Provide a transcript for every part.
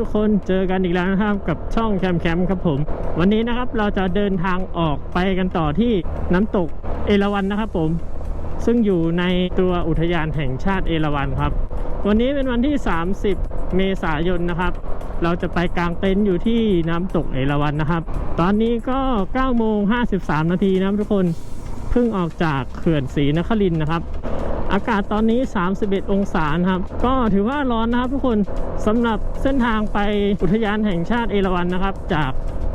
ทุกคนเจอกันอีกแล้วนะครับกับช่องแคมแคมครับผม วันนี้นะครับเราจะเดินทางออกไปกันต่อที่น้ำตกเอราวัณนะครับผม ซึ่งอยู่ในตัวอุทยานแห่งชาติเอราวัณครับ วันนี้เป็นวันที่ 30 เมษายนนะครับ เราจะไปกางเต็นท์อยู่ที่น้ำตกเอราวัณนะครับ ตอนนี้ก็9โมง53 นาทีนะครับทุกคนเพิ่งออกจากเขื่อนศรีนครินทร์นะครับ อากาศตอนนี้ 31 องศาครับ ก็ถือว่าร้อนนะครับทุกคนสำหรับเส้นทางไปอุทยานแห่งชาติเอราวัณนะครับ จาก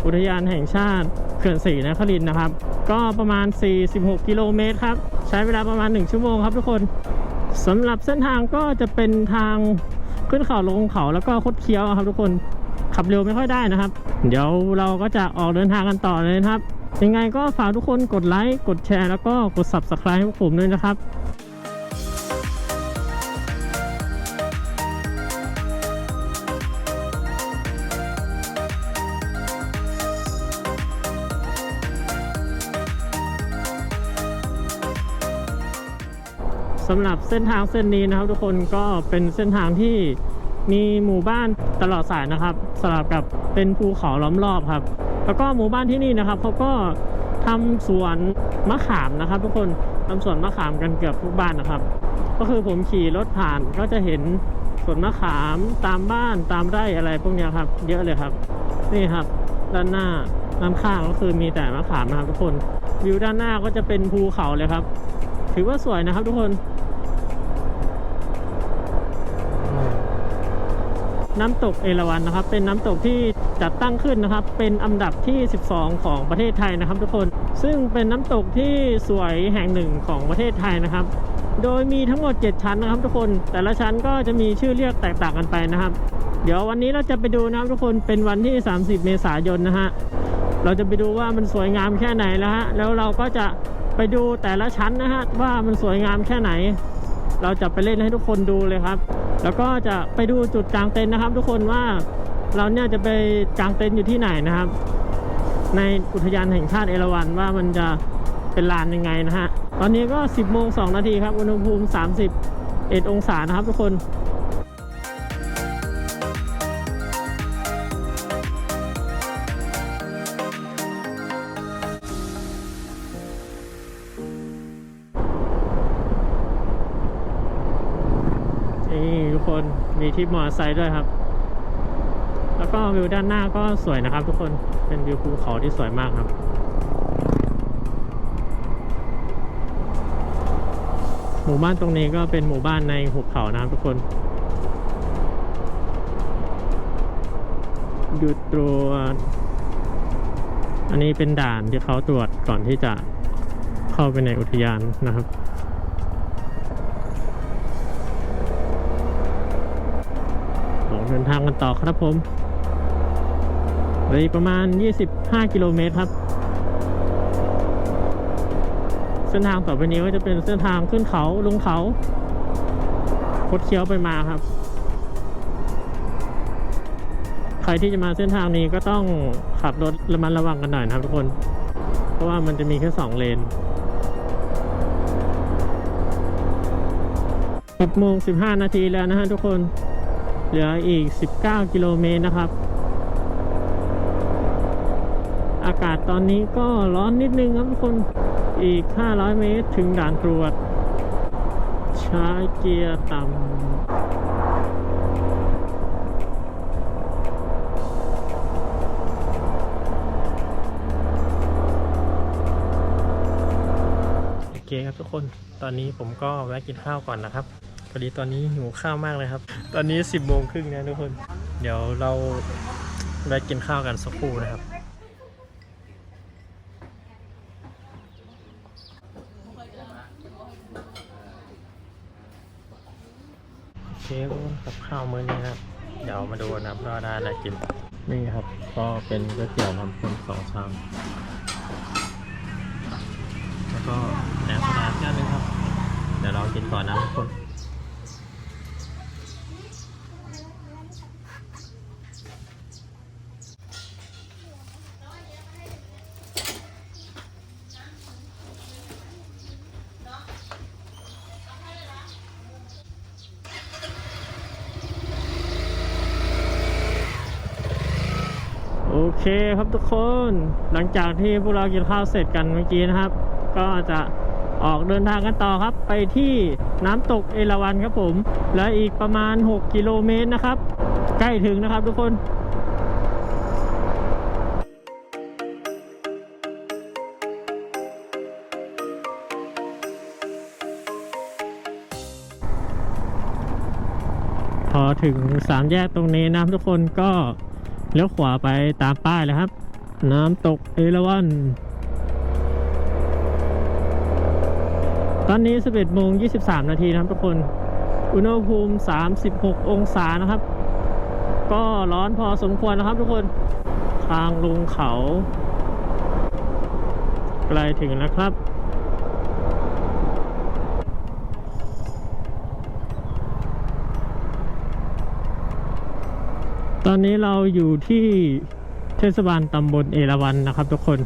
อุทยานแห่งชาติเขื่อนศรีนครินทร์นะครับ ก็ประมาณ 46 กิโลเมตรครับ ใช้เวลาประมาณ 1 ชั่วโมงครับทุกคนสำหรับเส้นทางก็จะเป็นทางขึ้นเขาลงเขาแล้วก็คดเคี้ยวครับทุกคนขับเร็วไม่ค่อยได้นะครับ เดี๋ยวเราก็จะออกเดินทางกันต่อเลยนะครับ ยังไงก็ฝากทุกคนกดไลค์กดแชร์แล้วก็กด subscribe ให้ผมด้วยนะครับ สำหรับเส้นทางเส้นนี้นะครับ ทุกคนก็เป็นเส้นทางที่มีหมู่บ้านตลอดสายนะครับสลับกับเป็นภูเขาล้อมรอบครับ แล้วก็หมู่บ้านที่นี่นะครับเขาก็ทำสวนมะขามนะครับ ทุกคนทำสวนมะขามกันเกือบทุกบ้านนะครับ ก็คือผมขี่รถผ่านก็จะเห็นสวนมะขามตามบ้านตามไร่อะไรพวกนี้ครับ เยอะเลยครับ นี่ครับ ด้านหน้าด้านข้างก็คือมีแต่มะขามนะครับทุกคนวิวด้านหน้าก็จะเป็นภูเขาเลยครับ ถือว่าสวยนะครับทุกคน น้ำตกเอราวัณนะครับ เป็นน้ำตกที่จัดตั้งขึ้นนะครับ เป็นอันดับที่ 12 ของประเทศไทยนะครับ ทุกคน ซึ่งเป็นน้ำตกที่สวยแห่งหนึ่งของประเทศไทยนะครับ โดยมีทั้งหมด 7 ชั้นนะครับ ทุกคน แต่ละชั้นก็จะมีชื่อเรียกแตกต่างกันไปนะครับ เดี๋ยววันนี้เราจะไปดูนะครับทุกคน เป็นวันที่ 30 เมษายนนะฮะ เราจะไปดูว่ามันสวยงามแค่ไหนแล้วฮะ แล้วเราก็จะ ไปดูแต่ละชั้นนะฮะว่ามันสวยงามแค่ไหน เราจะไปเล่นให้ทุกคนดูเลยครับ แล้วก็จะไปดูจุดกลางเต็นท์นะครับ ทุกคนว่าเราเนี่ยจะไปกางเต็นท์อยู่ที่ไหนนะครับ ในอุทยานแห่งชาติเอราวัณว่ามันจะเป็นลานยังไงนะฮะตอนนี้ก็ 10โมง2นาทีครับอุณหภูมิ 31 องศานะครับทุกคน ที่มอเตอร์ไซค์ด้วยครับ แล้วก็วิวด้านหน้าก็สวยนะครับ ทุกคน เป็นวิวภูเขาที่สวยมากครับหมู่บ้านตรงนี้ก็เป็นหมู่บ้านในหุบเขานะครับทุกคนอยู่ตัวอันนี้เป็นด่านที่เขาตรวจก่อนที่จะเข้าไปในอุทยานนะครับ เดินทางกันต่อครับผมเหลืออีกประมาณ 25 กิโลเมตรครับ เส้นทางต่อไปนี้ก็จะเป็นเส้นทางขึ้นเขาลงเขาคดเคี้ยวไปมาครับ ใครที่จะมาเส้นทางนี้ก็ต้องขับรถระมัดระวังกันหน่อยนะครับทุกคน เพราะว่ามันจะมีแค่สองเลน6โมง15 นาทีแล้วนะฮะทุกคน เหลืออีก 19 กิโลเมตรนะครับ อากาศตอนนี้ก็ร้อนนิดนึงครับทุกคนอีก 500 เมตรถึงด่านตรวจ ใช้เกียร์ต่ำโอเคครับทุกคน ตอนนี้ผมก็แวะกินข้าวก่อนนะครับ อดีตอนนี้หิวข้าวมากเลยครับ ตอนนี้ 10โมงครึ่งนะทุกคน เดี๋ยวเราไปกินข้าวกันสักครู่นะครับโอเคทุกคนกับข้าวมื้อนี้นครับ เดี๋ยวมาดูนะครับว่าได้อะไรกิน นี่ครับ ก็เป็นก๋วยเตี๋ยวน้ำข้นสองชามแล้วก็แหนมสนามแก้วนึงครับ เดี๋ยวเรากินก่อนนะทุกคน เคครับทุกคนหลังจากที่พวกเรากินข้าวเสร็จกันเมื่อกี้นะครับ ก็จะออกเดินทางกันต่อครับ ไปที่น้ำตกเอราวัณครับผม และอีกประมาณ 6 กิโลเมตรนะครับ ใกล้ถึงนะครับทุกคนพอถึงสามแยกตรงนี้นะทุกคนก็ เลี้ยวขวาไปตามป้ายเลยครับ น้ำตกเอราวัณตอนนี้ 11โมง23 นาทีนะครับทุกคน อุณหภูมิ 36 องศานะครับ ก็ร้อนพอสมควรนะครับทุกคน ทางลงเขา ใกล้ถึงแล้วครับ ตอนนี้เราอยู่ที่เทศบาลตำบลเอราวัณนะครับทุกคน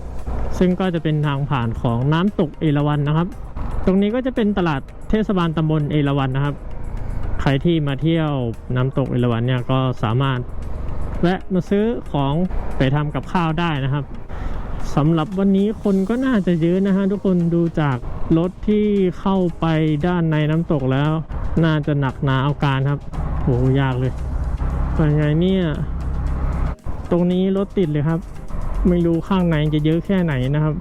ซึ่งก็จะเป็นทางผ่านของน้ำตกเอราวัณนะครับ ตรงนี้ก็จะเป็นตลาดเทศบาลตำบลเอราวัณนะครับ ใครที่มาเที่ยวน้ำตกเอราวัณเนี่ยก็สามารถแวะมาซื้อของไปทำกับข้าวได้นะครับสำหรับวันนี้คนก็น่าจะเยอะนะฮะทุกคนดูจากรถที่เข้าไปด้านในน้ำตกแล้ว น่าจะหนักหนาเอาการครับโหยากเลย เป็นไงเนี่ย ตรงนี้รถติดเลยครับ ไม่รู้ข้างในจะเยอะแค่ไหนนะครับ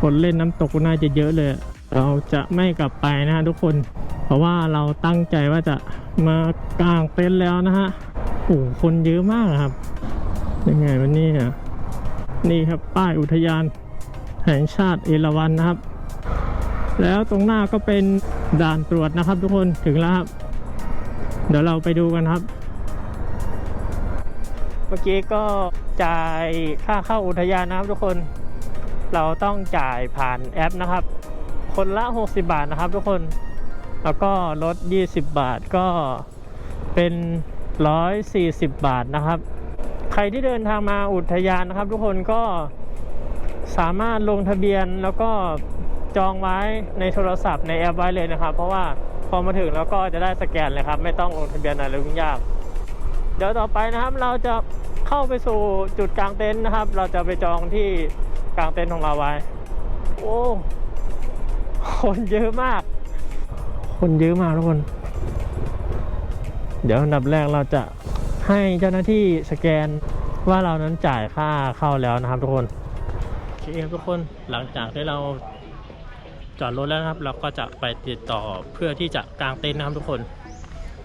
คนเล่นน้ำตกน่าจะเยอะเลย เราจะไม่กลับไปนะฮะทุกคน เพราะว่าเราตั้งใจว่าจะมากางเต็นท์แล้วนะฮะโอ้คนเยอะมากครับยังไงวันนี้นี่ครับป้ายอุทยานแห่งชาติเอราวัณนะครับ แล้วตรงหน้าก็เป็นด่านตรวจนะครับ ทุกคนถึงแล้วครับ เดี๋ยวเราไปดูกันครับ เมื่อกี้ก็จ่ายค่าเข้าอุทยานนะครับทุกคน เราต้องจ่ายผ่านแอปนะครับ คนละ 60 บาทนะครับทุกคน แล้วก็ลด 20 บาทก็เป็น 140 บาทนะครับ ใครที่เดินทางมาอุทยานนะครับ ทุกคนก็สามารถลงทะเบียนแล้วก็จองไว้ในโทรศัพท์ในแอปไว้เลยนะครับ เพราะว่าพอมาถึงแล้วก็จะได้สแกนเลยครับ ไม่ต้องลงทะเบียนอะไรยุ่งยาก เดี๋ยวต่อไปนะครับเราจะเข้าไปสู่จุดกลางเต็นท์นะครับ เราจะไปจองที่กลางเต็นท์ของเราไว้ โอ้คนเยอะมาก คนเยอะมากทุกคน เดี๋ยวอันดับแรกเราจะให้เจ้าหน้าที่สแกนว่าเรานั้นจ่ายค่าเข้าแล้วนะครับทุกคนโอเคครับทุกคนหลังจากที่เราจอดรถแล้วนะครับ เราก็จะไปติดต่อเพื่อที่จะกางเต็นท์นะครับทุกคน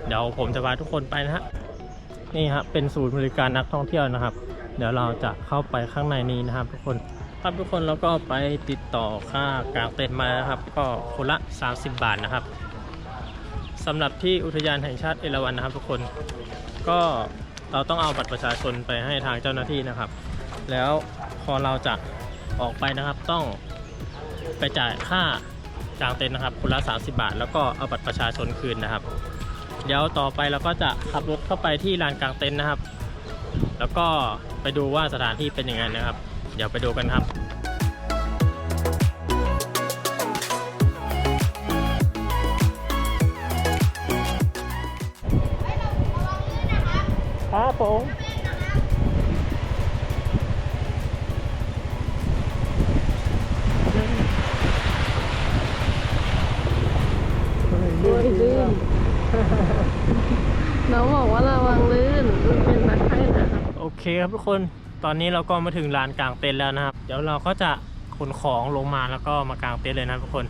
เดี๋ยวผมจะพาทุกคนไปนะฮะ นี่ครับเป็นศูนย์บริการนักท่องเที่ยวนะครับ เดี๋ยวเราจะเข้าไปข้างในนี้นะครับ ทุกคนครับทุกคนเราก็ไปติดต่อค่ากางเต็นท์มานะครับ ก็คนละ 30 บาทนะครับสำหรับที่อุทยานแห่งชาติเอราวัณนะครับ ทุกคนก็เราต้องเอาบัตรประชาชนไปให้ทางเจ้าหน้าที่นะครับ แล้วพอเราจะออกไปนะครับต้องไปจ่ายค่ากางเต็นท์นะครับคนละ 30 บาท แล้วก็เอาบัตรประชาชนคืนนะครับ เดี๋ยวต่อไปเราก็จะขับรถเข้าไปที่ลานกลางเต็นท์นะครับ แล้วก็ไปดูว่าสถานที่เป็นยังไงนะครับ เดี๋ยวไปดูกันครับครับผม บอกว่าระวังลื่นมันเป็นตะไคร่นะครับโอเคครับทุกคนตอนนี้เราก็มาถึงลานกลางเต็นท์แล้วนะครับ เดี๋ยวเราก็จะขนของลงมาแล้วก็มากางเต็นท์เลยนะทุกคน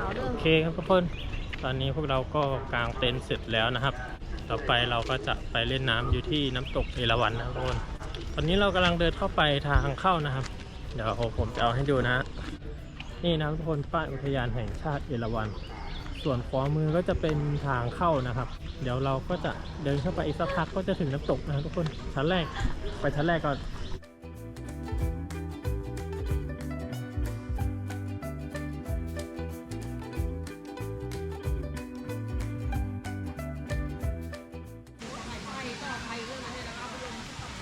เปล่าเด้อโอเคครับทุกคน ตอนนี้พวกเราก็กางเต็นท์เสร็จแล้วนะครับ ต่อไปเราก็จะไปเล่นน้ำอยู่ที่น้ำตกเอราวัณนะครับทุกคน ตอนนี้เรากำลังเดินเข้าไปทางเข้านะครับ เดี๋ยวผมจะเอาให้ดูนะฮะนี่นะครับทุกคนป้ายอุทยานแห่งชาติเอราวัณส่วนขวามือก็จะเป็นทางเข้านะครับ เดี๋ยวเราก็จะเดินเข้าไปอีกสักพักก็จะถึงน้ำตกนะครับทุกคนชั้นแรกไปชั้นแรกก่อน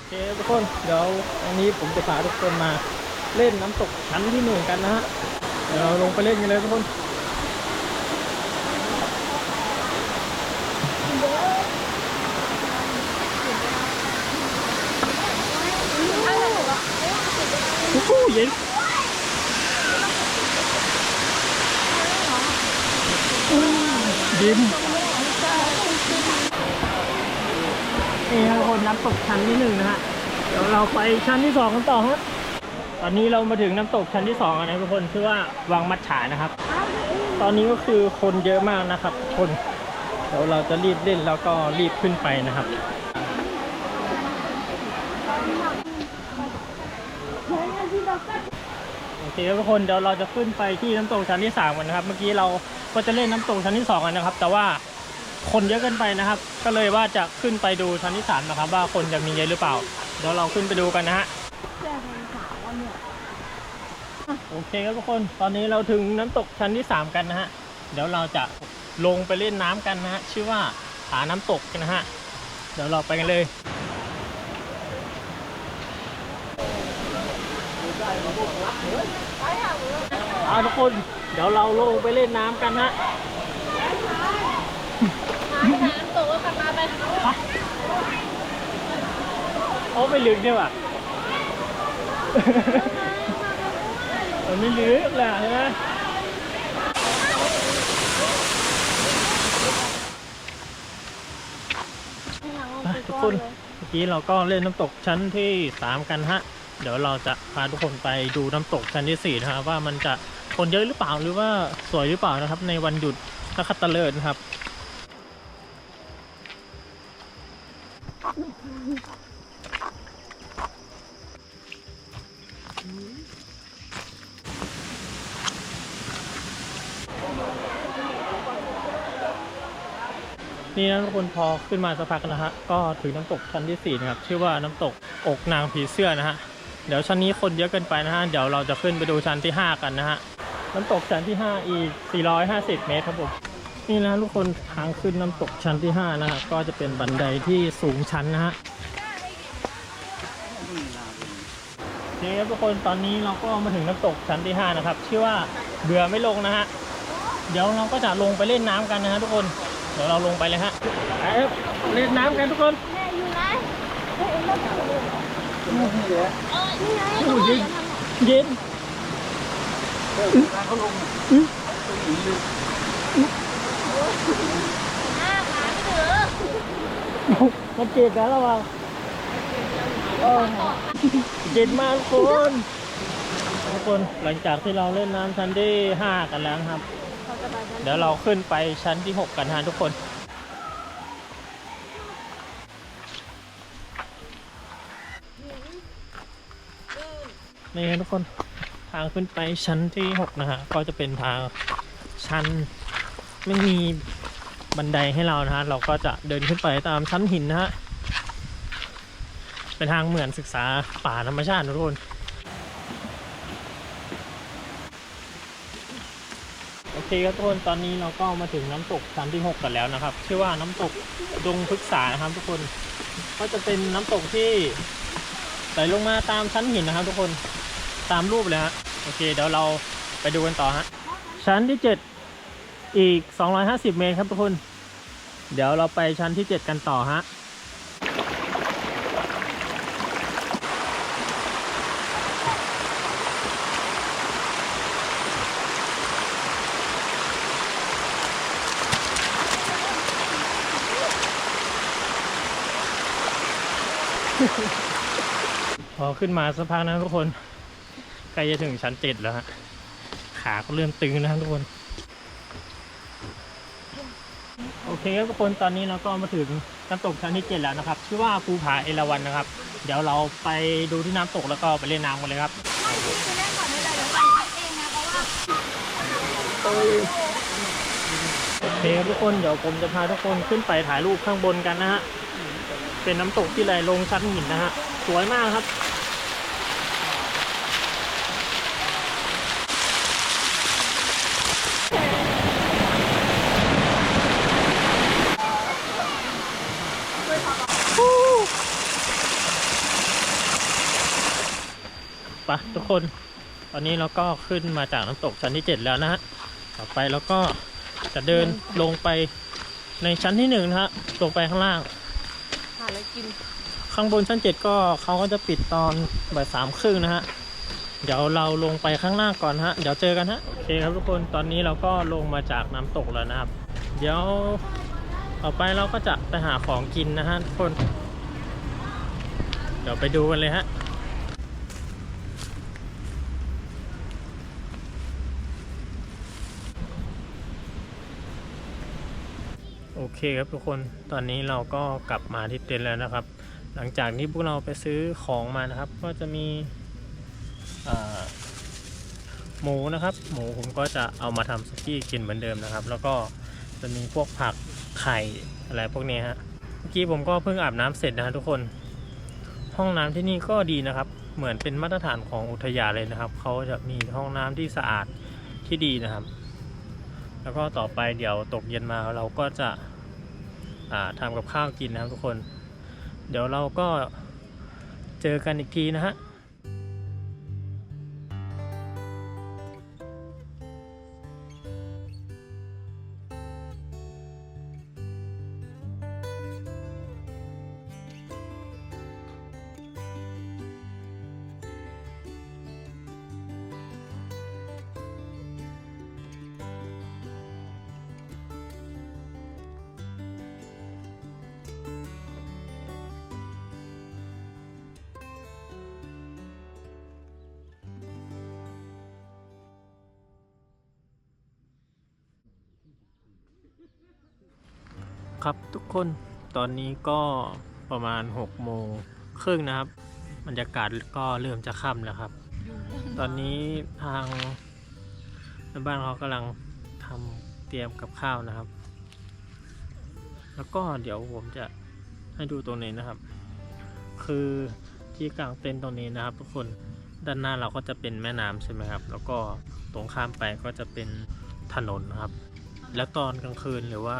เคทุกคนเดี๋ยววันนี้ผมจะพาทุกคนมาเล่นน้ำตกชั้นที่หนึ่งกันนะฮะเดี๋ยวเราลงไปเล่นกันเลยทุกคนโอ้โหเย็นอุ้ย ตกชั้นที่หนึ่งนะฮะเดี๋ยวเราไปชั้นที่สองกันต่อฮะตอนนี้เรามาถึงน้ำตกชั้นที่สองแล้วนะทุกคนชื่อว่าวังมัดฉานะครับ ตอนนี้ก็คือคนเยอะมากนะครับ คนเดี๋ยวเราจะรีบเล่นแล้วก็รีบขึ้นไปนะครับโอเคทุกคนเดี๋ยวเราจะขึ้นไปที่น้ำตกชั้นที่สามกันนะครับ เมื่อกี้เราก็จะเล่นน้ำตกชั้นที่สองกันนะครับ แต่ว่า คนเยอะเกินไปนะครับ ก็เลยว่าจะขึ้นไปดูชั้นที่สามนะครับ ว่าคนจะมีเยอะหรือเปล่าเดี๋ยวเราขึ้นไปดูกันนะฮะโอเคครับทุกคนตอนนี้เราถึงน้ำตกชั้นที่สามกันนะฮะเดี๋ยวเราจะลงไปเล่นน้ำกันนะฮะชื่อว่าผาน้ำตกนะฮะเดี๋ยวเราไปกันเลยเอาทุกคนเดี๋ยวเราลงไปเล่นน้ำกันฮะ น้ำตกก็ขับมาไปโอ้ไม่ลึกเนี่ยว่ะ มันไม่ลึกแหละใช่ไหมไปทุกคนเมื่อกี้เราก็เล่นน้ำตกชั้นที่สามกันฮะ เดี๋ยวเราจะพาทุกคนไปดูน้ำตกชั้นที่สี่นะครับว่ามันจะคนเยอะหรือเปล่าหรือว่าสวยหรือเปล่านะครับ ในวันหยุดนักขัตฤกษ์นะครับ นี่นะทุกคนพอขึ้นมาสักพักนะฮะก็ถึงน้ำตกชั้นที่สี่นะครับ ชื่อว่าน้ำตกอกนางผีเสื้อนะฮะเดี๋ยวชั้นนี้คนเยอะเกินไปนะฮะเดี๋ยวเราจะขึ้นไปดูชั้นที่ 5 กันนะฮะน้ำตกชั้นที่ 5 อีก 450 เมตรครับผม นี่นะทุกคนทางขึ้นน้ำตกชั้นที่ 5 นะฮะก็จะเป็นบันไดที่สูงชั้นนะฮะโอเครับทุกคนตอนนี้เราก็มาถึงน้ำตกชั้นที่ 5 นะครับชื่อว่าเบื่อไม่ลงนะฮะเดี๋ยวเราก็จะลงไปเล่นน้ำกันนะฮะทุกคนเดี๋ยวเราลงไปเลยฮะไปครับเล่นน้ำกันทุกคนแม่อยู่ไหนเยรถอยู่เออนี่ไง โอ้าขาไม่ถือมันเจ็บแล้วระวังโอ้ยเย็นมากทุกคนทุกคนหลังจากที่เราเล่นน้ำชั้นที่5กันแล้วครับ เดี๋ยวเราขึ้นไปชั้นที่6กันฮะทุกคนนี่ทุกคนทางขึ้นไปชั้นที่ 6 นะฮะ ก็จะเป็นทางชั้นไม่มี บันไดให้เรานะฮะ เราก็จะเดินขึ้นไปตามชั้นหินนะฮะ เป็นทางเหมือนศึกษาป่าธรรมชาตินะทุกคนโอเคครับทุกคนตอนนี้เราก็มาถึงน้ำตกชั้นที่ 6 กันแล้วนะครับ ชื่อว่าน้ำตกดงพฤกษานะครับทุกคน ก็จะเป็นน้ำตกที่ไหลลงมาตามชั้นหินนะครับ ทุกคนตามรูปเลยฮะโอเคเดี๋ยวเราไปดูกันต่อฮะชั้นที่ 7 อีก 250 เมตรครับทุกคน เดี๋ยวเราไปชั้นที่ 7 กันต่อฮะพอขึ้นมาสักพักนะทุกคน ใกล้จะถึงชั้นเจ็ดแล้วฮะ ขาก็เริ่มตึงนะทุกคน โอ เคครับทุกคนตอนนี้เราก็มาถึงน้ำตกชั้นที่เจ็ดแล้วนะครับ ชื่อว่าภูผาเอราวัณนะครับ เดี๋ยวเราไปดูที่น้ำตกแล้วก็ไปเล่นน้ำกันเลยครับไม่คือเล่นก่อนไม่ได้เดี๋ยวสั่งคิดเองนะเพราะว่าโอเคครับทุกคนเดี๋ยวผมจะพาทุกคนขึ้นไปถ่ายรูปข้างบนกันนะฮะเป็นน้ำตกที่ไหลลงชั้นหินนะฮะสวยมากครับ ปะทุกคน ตอนนี้เราก็ขึ้นมาจากน้ำตกชั้นที่ 7 แล้วนะฮะ ต่อไปเราก็จะเดินลงไปในชั้นที่หนึ่งนะฮะ ลงไปข้างล่าง หาอะไรกิน ข้างบนชั้น 7 ก็เขาก็จะปิดตอนบ่ายสามครึ่งนะฮะ เดี๋ยวเราลงไปข้างล่างก่อนฮะ เดี๋ยวเจอกันฮะ โอเคครับทุกคน ตอนนี้เราก็ลงมาจากน้ำตกแล้วนะครับ เดี๋ยวต่อไปเราก็จะไปหาของกินนะฮะทุกคน เดี๋ยวไปดูกันเลยฮะ เคครับทุกคนตอนนี้เราก็กลับมาที่เต็นท์แล้วนะครับ หลังจากที่พวกเราไปซื้อของมานะครับ ก็จะมีหมูนะครับ หมูผมก็จะเอามาทำสุกี้กินเหมือนเดิมนะครับ แล้วก็จะมีพวกผักไข่อะไรพวกนี้ฮะเมื่อกี้ผมก็เพิ่งอาบน้ำเสร็จนะฮะทุกคน ห้องน้ำที่นี่ก็ดีนะครับ เหมือนเป็นมาตรฐานของอุทยานเลยนะครับเขาจะมีห้องน้ำที่สะอาดที่ดีนะครับ แล้วก็ต่อไปเดี๋ยวตกเย็นมาเราก็จะ ทำกับข้าวกินนะครับทุกคน เดี๋ยวเราก็เจอกันอีกทีนะฮะ ครับทุกคนตอนนี้ก็ประมาณ6โมงครึ่งนะครับบรรยากาศก็เริ่มจะค่ำแล้วครับ ตอนนี้ทางในบ้านเขากำลังทำเตรียมกับข้าวนะครับ แล้วก็เดี๋ยวผมจะให้ดูตรงนี้นะครับ คือที่กลางเต็นท์ตรงนี้นะครับ ทุกคนด้านหน้าเราก็จะเป็นแม่น้ำใช่ไหมครับ แล้วก็ตรงข้ามไปก็จะเป็นถนนนะครับ แล้วตอนกลางคืนหรือว่า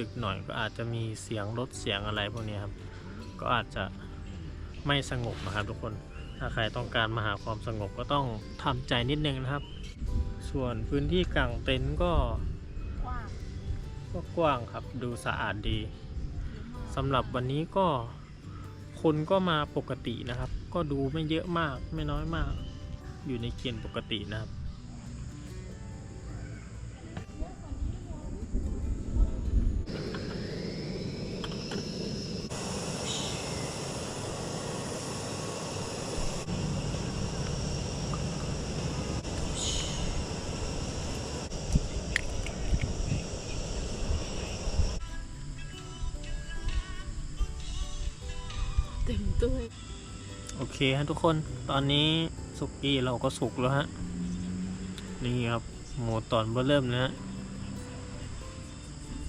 ดึกๆหน่อยก็อาจจะมีเสียงรถเสียงอะไรพวกนี้ครับ ก็อาจจะไม่สงบนะครับทุกคนถ้าใครต้องการมาหาความสงบก็ต้องทำใจนิดนึงนะครับ ส่วนพื้นที่กลางเต็นท์ก็กว้างก็กว้างครับดูสะอาดดีสำหรับวันนี้ก็คนก็มาปกตินะครับ ก็ดูไม่เยอะมากไม่น้อยมาก อยู่ในเกณฑ์ปกตินะครับ เคฮะทุกคนตอนนี้สุกี้เราก็สุกแล้วฮะ นี่ครับหมูตอนเบอร์เริ่มนะฮะ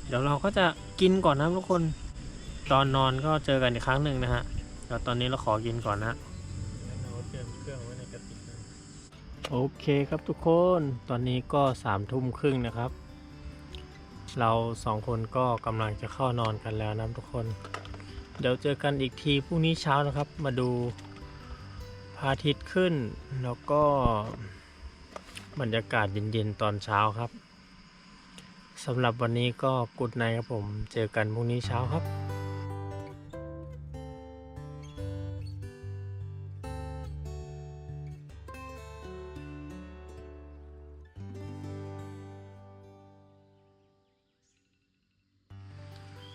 เดี๋ยวเราก็จะกินก่อนนะทุกคน ตอนนอนก็เจอกันอีกครั้งหนึ่งนะฮะเดี๋ยวตอนนี้เราขอกินก่อนนะโอเคครับทุกคนตอนนี้ก็สามทุ่มครึ่งนะครับ เราสองคนก็กำลังจะเข้านอนกันแล้วนะทุกคน เดี๋ยวเจอกันอีกทีพรุ่งนี้เช้านะครับ มาดู อาทิตย์ขึ้นแล้วก็บรรยากาศเย็นๆตอนเช้าครับสำหรับวันนี้ก็กุดไนครับผม เจอกันพรุ่งนี้เช้าครับ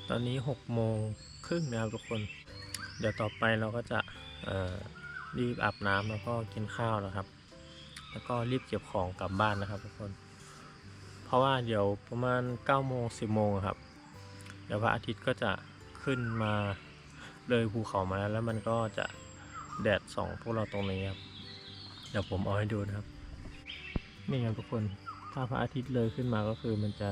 ตอนนี้6โมงครึ่งนะครับทุกคน เดี๋ยวต่อไปเราก็จะ รีบอาบน้ำแล้วก็กินข้าวนะครับ แล้วก็รีบเก็บของกลับบ้านนะครับทุกคน เพราะว่าเดี๋ยวประมาณ9โมง10โมงครับเดี๋ยวพระอาทิตย์ก็จะขึ้นมาเลยภูเขามาแล้วแล้วมันก็จะแดดส่องพวกเราตรงนี้ครับเดี๋ยวผมเอาให้ดูนะครับนี่ครับทุกคนถ้าพระอาทิตย์เลยขึ้นมาก็คือมันจะ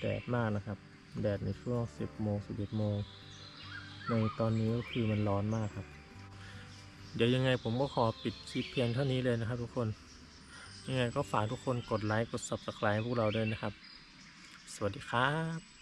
แดดมากนะครับ แดดในช่วง 10โมง11โมงในตอนนี้ก็คือมันร้อนมากครับ เดี๋ยวยังไงผมก็ขอปิดคลิปเพียงเท่านี้เลยนะครับทุกคน ยังไงก็ฝากทุกคนกดไลค์กด subscribe พวกเราด้วยนะครับ สวัสดีครับ